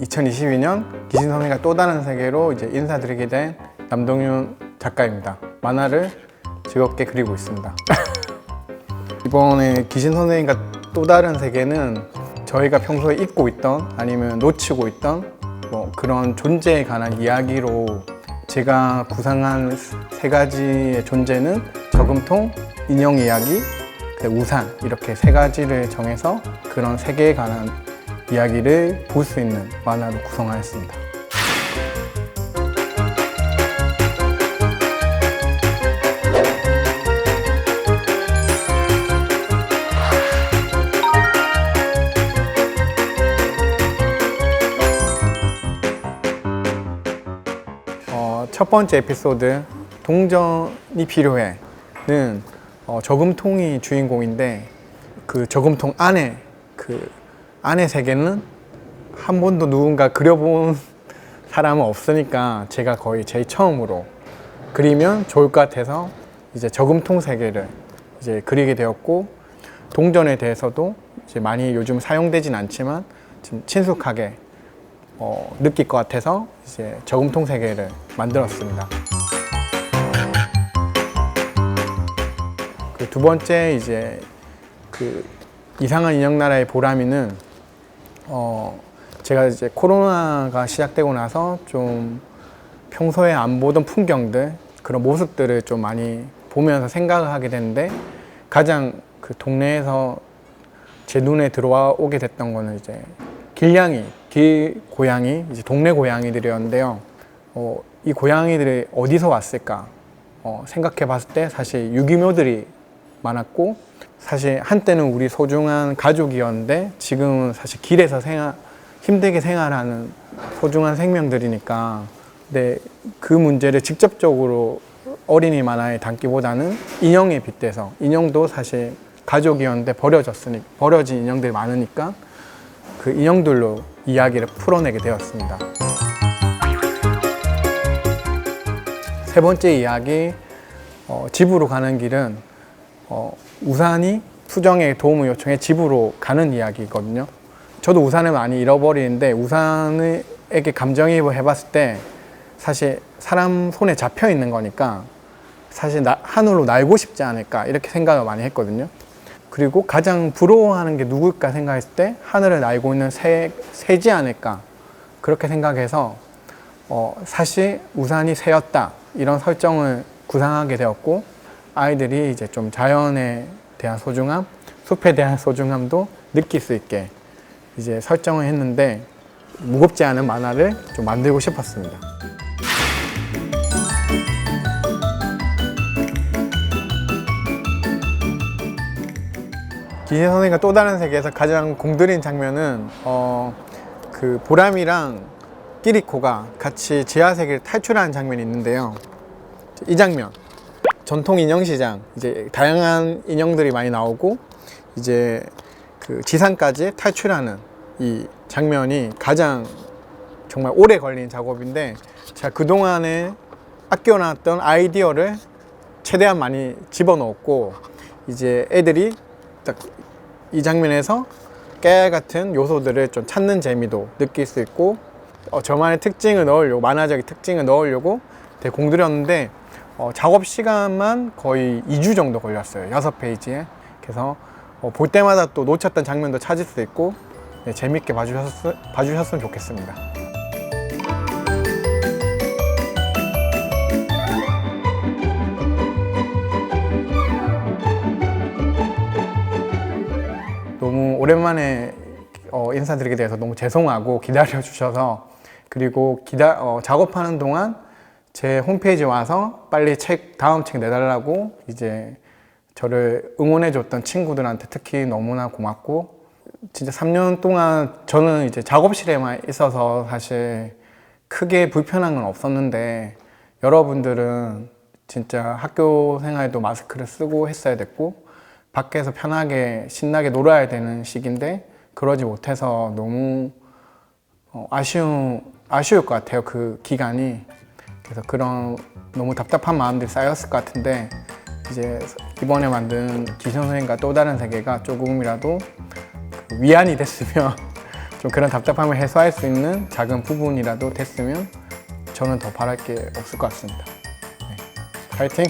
2022년 기신 선생과 또 다른 세계로 이제 인사드리게 된 남동윤 작가입니다. 만화를 즐겁게 그리고 있습니다. 이번에 기신 선생님과 또 다른 세계는 저희가 평소에 잊고 있던 아니면 놓치고 있던 뭐 그런 존재에 관한 이야기로 제가 구상한 세 가지의 존재는 저금통, 인형 이야기, 그리고 우산 이렇게 세 가지를 정해서 그런 세계에 관한 이야기를 볼 수 있는 만화로 구성하였습니다. 어, 첫 번째 에피소드 동전이 필요해는 어, 저금통이 주인공인데 그 저금통 안에 그 안의 세계는 한 번도 누군가 그려본 사람은 없으니까 제가 거의 제일 처음으로 그리면 좋을 것 같아서 이제 저금통 세계를 이제 그리게 되었고 동전에 대해서도 이제 많이 요즘 사용되진 않지만 좀 친숙하게 어, 느낄 것 같아서 이제 저금통 세계를 만들었습니다. 그 두 번째 이제 그 이상한 인형 나라의 보람이는 어 제가 이제 코로나가 시작되고 나서 좀 평소에 안 보던 풍경들 그런 모습들을 좀 많이 보면서 생각을 하게 됐는데 가장 그 동네에서 제 눈에 들어와 오게 됐던 거는 이제 길냥이, 길 고양이, 이제 동네 고양이들이었는데요. 어, 이 고양이들이 어디서 왔을까 어, 생각해 봤을 때 사실 유기묘들이 많았고 사실 한때는 우리 소중한 가족이었는데 지금은 사실 길에서 생활 힘들게 생활하는 소중한 생명들이니까 근데 그 문제를 직접적으로 어린이 만화에 담기보다는 인형에 빗대서 인형도 사실 가족이었는데 버려졌으니 버려진 인형들이 많으니까 그 인형들로 이야기를 풀어내게 되었습니다. 세 번째 이야기 어, 집으로 가는 길은 어, 우산이 수정에 도움을 요청해 집으로 가는 이야기거든요. 저도 우산을 많이 잃어버리는데 우산에게 감정이입을 해봤을 때 사실 사람 손에 잡혀 있는 거니까 사실 나, 하늘로 날고 싶지 않을까 이렇게 생각을 많이 했거든요. 그리고 가장 부러워하는 게 누굴까 생각했을 때 하늘을 날고 있는 새, 새지 않을까 그렇게 생각해서 어, 사실 우산이 새였다 이런 설정을 구상하게 되었고 아이들이 이제 좀 자연에 대한 소중함, 숲에 대한 소중함도 느낄 수 있게 이제 설정을 했는데 무겁지 않은 만화를 좀 만들고 싶었습니다. 기재 선생과 또 다른 세계에서 가장 공들인 장면은 어, 그 보람이랑 끼리코가 같이 지하 세계를 탈출하는 장면이 있는데요. 이 장면 전통 인형 시장 이제 다양한 인형들이 많이 나오고 이제 그 지상까지 탈출하는 이 장면이 가장 정말 오래 걸린 작업인데 제가 그동안에 아껴놨던 아이디어를 최대한 많이 집어넣었고 이제 애들이 딱 이 장면에서 깨알 같은 요소들을 좀 찾는 재미도 느낄 수 있고 어, 저만의 특징을 넣으려고 만화적인 특징을 넣으려고 되게 공들였는데 어, 작업 시간만 거의 2주 정도 걸렸어요. 6페이지에. 그래서 어, 볼 때마다 또 놓쳤던 장면도 찾을 수 있고 네, 재밌게 봐주셨, 봐주셨으면 좋겠습니다. 너무 오랜만에 어, 인사드리게 돼서 너무 죄송하고 기다려 주셔서 그리고 기다 어, 작업하는 동안 제 홈페이지 와서 빨리 책 다음 책 내달라고 이제 저를 응원해 줬던 친구들한테 특히 너무나 고맙고 진짜 3년 동안 저는 이제 작업실에만 있어서 사실 크게 불편한 건 없었는데 여러분들은 진짜 학교 생활도 마스크를 쓰고 했어야 됐고 밖에서 편하게 신나게 놀아야 되는 시기인데 그러지 못해서 너무 어, 아쉬운 아쉬울 것 같아요 그 기간이 그래서 그런 너무 답답한 마음들이 쌓였을 것 같은데 이제 이번에 만든 기선 선생과 또 다른 세계가 조금이라도 그 위안이 됐으면 좀 그런 답답함을 해소할 수 있는 작은 부분이라도 됐으면 저는 더 바랄 게 없을 것 같습니다. 네. 파이팅!